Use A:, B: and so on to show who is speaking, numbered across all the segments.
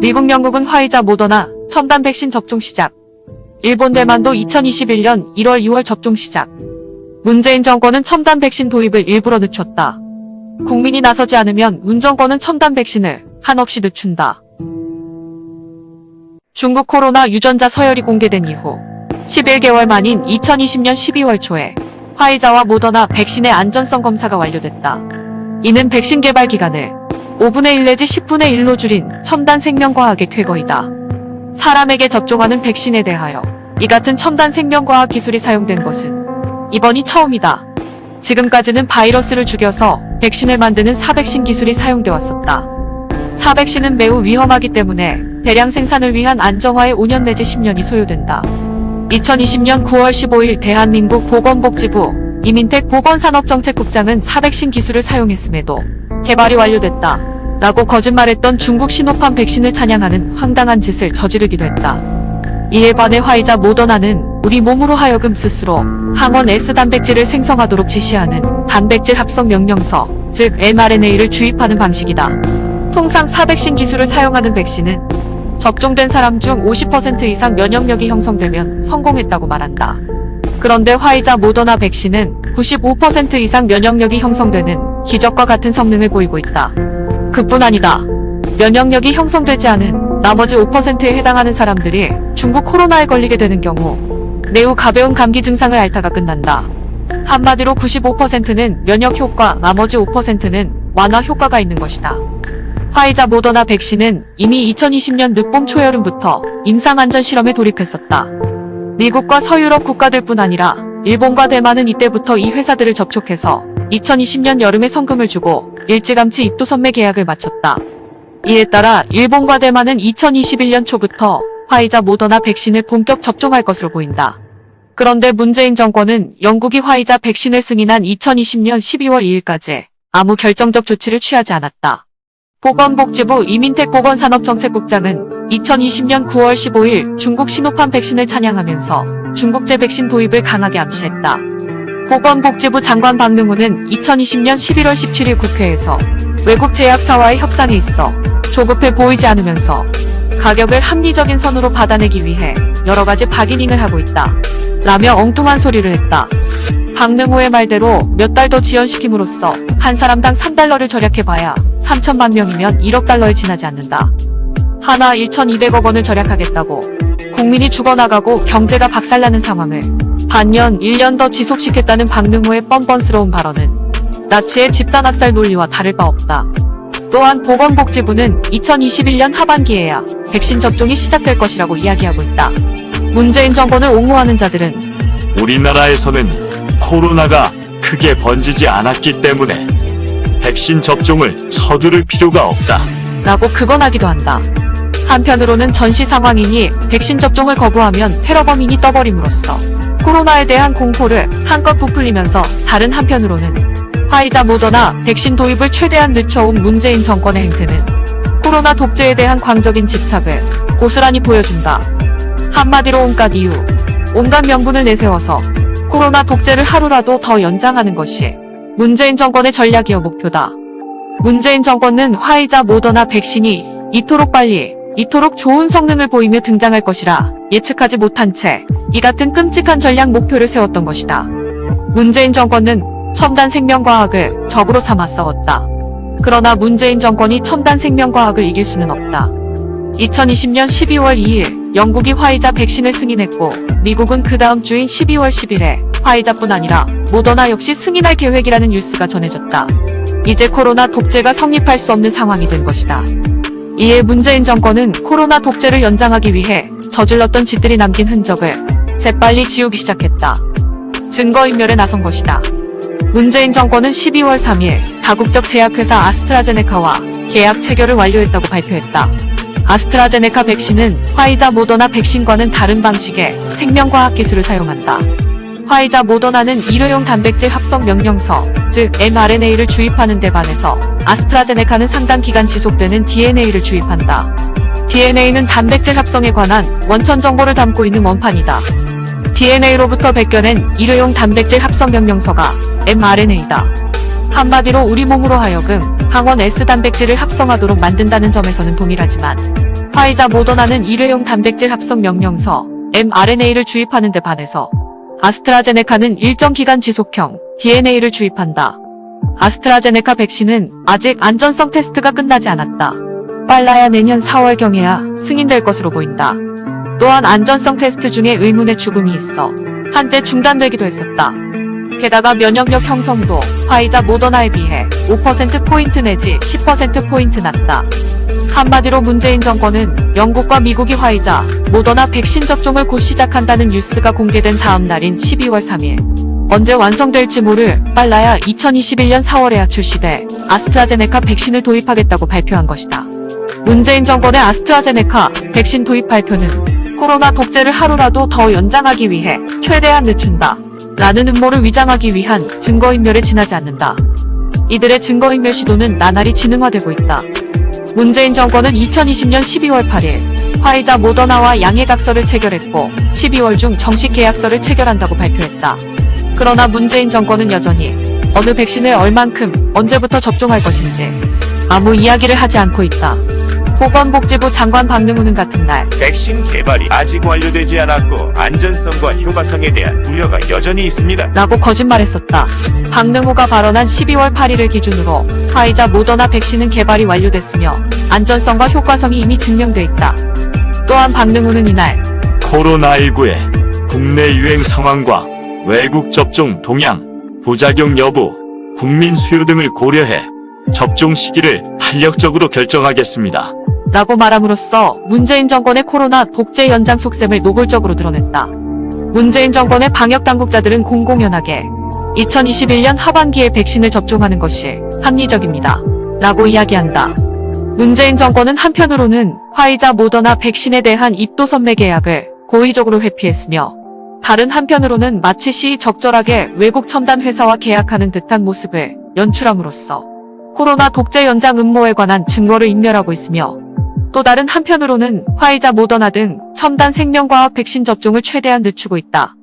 A: 미국, 영국은 화이자, 모더나, 첨단 백신 접종 시작. 일본, 대만도 2021년 1월, 2월 접종 시작. 문재인 정권은 첨단 백신 도입을 일부러 늦췄다. 국민이 나서지 않으면 문 정권은 첨단 백신을 한없이 늦춘다. 중국 코로나 유전자 서열이 공개된 이후 11개월 만인 2020년 12월 초에 화이자와 모더나 백신의 안전성 검사가 완료됐다. 이는 백신 개발 기간을 5분의 1 내지 10분의 1로 줄인 첨단 생명과학의 쾌거이다. 사람에게 접종하는 백신에 대하여 이 같은 첨단 생명과학 기술이 사용된 것은 이번이 처음이다. 지금까지는 바이러스를 죽여서 백신을 만드는 사백신 기술이 사용돼 왔었다. 사백신은 매우 위험하기 때문에 대량 생산을 위한 안정화에 5년 내지 10년이 소요된다. 2020년 9월 15일 대한민국 보건복지부 이민택 보건산업정책국장은 사백신 기술을 사용했음에도 개발이 완료됐다. 라고 거짓말했던 중국 시노팜 백신을 찬양하는 황당한 짓을 저지르기도 했다. 이에 반해 화이자 모더나는 우리 몸으로 하여금 스스로 항원 S 단백질을 생성하도록 지시하는 단백질 합성 명령서, 즉 mRNA를 주입하는 방식이다. 통상 사백신 기술을 사용하는 백신은 접종된 사람 중 50% 이상 면역력이 형성되면 성공했다고 말한다. 그런데 화이자 모더나 백신은 95% 이상 면역력이 형성되는 기적과 같은 성능을 보이고 있다. 그뿐 아니다. 면역력이 형성되지 않은 나머지 5%에 해당하는 사람들이 중국 코로나에 걸리게 되는 경우 매우 가벼운 감기 증상을 앓다가 끝난다. 한마디로 95%는 면역 효과, 나머지 5%는 완화 효과가 있는 것이다. 화이자 모더나 백신은 이미 2020년 늦봄 초여름부터 임상 안전 실험에 돌입했었다. 미국과 서유럽 국가들뿐 아니라 일본과 대만은 이때부터 이 회사들을 접촉해서 2020년 여름에 성금을 주고 일찌감치 입도 선매 계약을 마쳤다. 이에 따라 일본과 대만은 2021년 초부터 화이자 모더나 백신을 본격 접종할 것으로 보인다. 그런데 문재인 정권은 영국이 화이자 백신을 승인한 2020년 12월 2일까지 아무 결정적 조치를 취하지 않았다. 보건복지부 이민택 보건산업정책국장은 2020년 9월 15일 중국 시노팜 백신을 찬양하면서 중국제 백신 도입을 강하게 암시했다. 보건복지부 장관 박능호는 2020년 11월 17일 국회에서 외국 제약사와의 협상에 있어 조급해 보이지 않으면서 가격을 합리적인 선으로 받아내기 위해 여러 가지 바기닝을 하고 있다. 라며 엉뚱한 소리를 했다. 박능호의 말대로 몇 달 더 지연시킴으로써 한 사람당 3달러를 절약해봐야 3천만 명이면 1억 달러에 지나지 않는다. 하나 1,200억 원을 절약하겠다고 국민이 죽어나가고 경제가 박살나는 상황을 반년 1년 더 지속시켰다는 박능호의 뻔뻔스러운 발언은 나치의 집단학살 논리와 다를 바 없다. 또한 보건복지부는 2021년 하반기에야 백신 접종이 시작될 것이라고 이야기하고 있다. 문재인 정권을 옹호하는 자들은
B: 우리나라에서는 코로나가 크게 번지지 않았기 때문에 백신 접종을 서두를 필요가 없다.
A: 라고 극언하기도 한다. 한편으로는 전시 상황이니 백신 접종을 거부하면 테러범인이 떠버림으로써 코로나에 대한 공포를 한껏 부풀리면서 다른 한편으로는 화이자 모더나 백신 도입을 최대한 늦춰온 문재인 정권의 행태는 코로나 독재에 대한 광적인 집착을 고스란히 보여준다. 한마디로 온갖 이유, 온갖 명분을 내세워서 코로나 독재를 하루라도 더 연장하는 것이 문재인 정권의 전략이어 목표다. 문재인 정권은 화이자 모더나 백신이 이토록 빨리, 이토록 좋은 성능을 보이며 등장할 것이라 예측하지 못한 채 이 같은 끔찍한 전략 목표를 세웠던 것이다. 문재인 정권은 첨단 생명과학을 적으로 삼아 싸웠다. 그러나 문재인 정권이 첨단 생명과학을 이길 수는 없다. 2020년 12월 2일 영국이 화이자 백신을 승인했고 미국은 그 다음 주인 12월 10일에 화이자뿐 아니라 모더나 역시 승인할 계획이라는 뉴스가 전해졌다. 이제 코로나 독재가 성립할 수 없는 상황이 된 것이다. 이에 문재인 정권은 코로나 독재를 연장하기 위해 저질렀던 짓들이 남긴 흔적을 재빨리 지우기 시작했다. 증거인멸에 나선 것이다. 문재인 정권은 12월 3일 다국적 제약회사 아스트라제네카와 계약 체결을 완료했다고 발표했다. 아스트라제네카 백신은 화이자 모더나 백신과는 다른 방식의 생명과학 기술을 사용한다. 화이자 모더나는 일회용 단백질 합성 명령서, 즉 mRNA를 주입하는 데 반해서 아스트라제네카는 상당 기간 지속되는 DNA를 주입한다. DNA는 단백질 합성에 관한 원천 정보를 담고 있는 원판이다. DNA로부터 벗겨낸 일회용 단백질 합성 명령서가 mRNA다. 한마디로 우리 몸으로 하여금 항원 S 단백질을 합성하도록 만든다는 점에서는 동일하지만 화이자 모더나는 일회용 단백질 합성 명령서 mRNA를 주입하는 데 반해서 아스트라제네카는 일정 기간 지속형 DNA를 주입한다. 아스트라제네카 백신은 아직 안전성 테스트가 끝나지 않았다. 빨라야 내년 4월경에야 승인될 것으로 보인다. 또한 안전성 테스트 중에 의문의 죽음이 있어 한때 중단되기도 했었다. 게다가 면역력 형성도 화이자 모더나에 비해 5%포인트 내지 10%포인트 낮다. 한마디로 문재인 정권은 영국과 미국이 화이자, 모더나 백신 접종을 곧 시작한다는 뉴스가 공개된 다음 날인 12월 3일. 언제 완성될지 모를 빨라야 2021년 4월에야 출시돼 아스트라제네카 백신을 도입하겠다고 발표한 것이다. 문재인 정권의 아스트라제네카 백신 도입 발표는 코로나 독재를 하루라도 더 연장하기 위해 최대한 늦춘다. 라는 음모를 위장하기 위한 증거인멸에 지나지 않는다. 이들의 증거인멸 시도는 나날이 진흥화되고 있다. 문재인 정권은 2020년 12월 8일 화이자 모더나와 양해각서를 체결했고 12월 중 정식 계약서를 체결한다고 발표했다. 그러나 문재인 정권은 여전히 어느 백신을 얼만큼 언제부터 접종할 것인지 아무 이야기를 하지 않고 있다. 보건복지부 장관 박능우는 같은 날
C: 백신 개발이 아직 완료되지 않았고 안전성과 효과성에 대한 우려가 여전히 있습니다.
A: 라고 거짓말했었다. 박능호가 발언한 12월 8일을 기준으로 화이자 모더나 백신은 개발이 완료됐으며 안전성과 효과성이 이미 증명돼 있다. 또한 박능호는 이날
B: 코로나19의 국내 유행 상황과 외국 접종 동향, 부작용 여부, 국민 수요 등을 고려해 접종 시기를 탄력적으로 결정하겠습니다.
A: 라고 말함으로써 문재인 정권의 코로나 독재 연장 속셈을 노골적으로 드러냈다. 문재인 정권의 방역 당국자들은 공공연하게 2021년 하반기에 백신을 접종하는 것이 합리적입니다. 라고 이야기한다. 문재인 정권은 한편으로는 화이자 모더나 백신에 대한 입도 선매 계약을 고의적으로 회피했으며 다른 한편으로는 마치 시 적절하게 외국 첨단 회사와 계약하는 듯한 모습을 연출함으로써 코로나 독재 연장 음모에 관한 증거를 인멸하고 있으며 또 다른 한편으로는 화이자 모더나 등 첨단 생명과학 백신 접종을 최대한 늦추고 있다.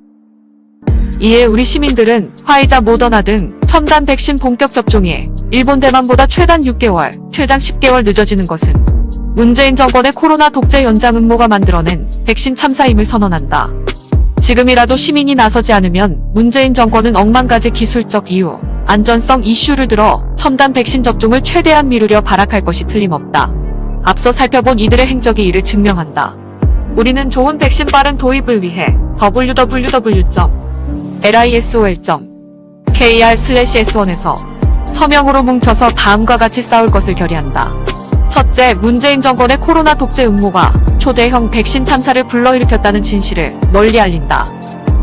A: 이에 우리 시민들은 화이자 모더나 등 첨단 백신 본격 접종이 일본 대만보다 최단 6개월, 최장 10개월 늦어지는 것은 문재인 정권의 코로나 독재 연장 음모가 만들어낸 백신 참사임을 선언한다. 지금이라도 시민이 나서지 않으면 문재인 정권은 억만 가지 기술적 이유, 안전성 이슈를 들어 첨단 백신 접종을 최대한 미루려 발악할 것이 틀림없다. 앞서 살펴본 이들의 행적이 이를 증명한다. 우리는 좋은 백신 빠른 도입을 위해 www.lisol.kr/s1에서 서명으로 뭉쳐서 다음과 같이 싸울 것을 결의한다. 첫째, 문재인 정권의 코로나 독재 음모가 초대형 백신 참사를 불러일으켰다는 진실을 널리 알린다.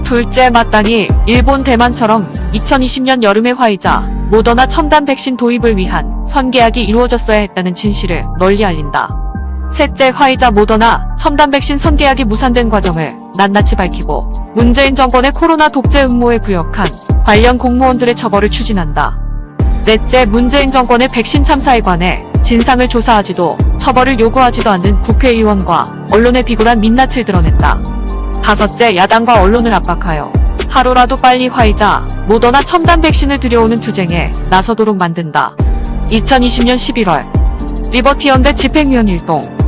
A: 둘째, 마땅히 일본 대만처럼 2020년 여름에 화이자, 모더나 첨단 백신 도입을 위한 선계약이 이루어졌어야 했다는 진실을 널리 알린다. 셋째, 화이자, 모더나 첨단 백신 선계약이 무산된 과정을 낱낱이 밝히고 문재인 정권의 코로나 독재 음모에 부역한 관련 공무원들의 처벌을 추진한다. 넷째, 문재인 정권의 백신 참사에 관해 진상을 조사하지도 처벌을 요구하지도 않는 국회의원과 언론의 비굴한 민낯을 드러낸다. 다섯째, 야당과 언론을 압박하여 하루라도 빨리 화이자, 모더나 첨단 백신을 들여오는 투쟁에 나서도록 만든다. 2020년 11월 리버티언대 집행위원 일동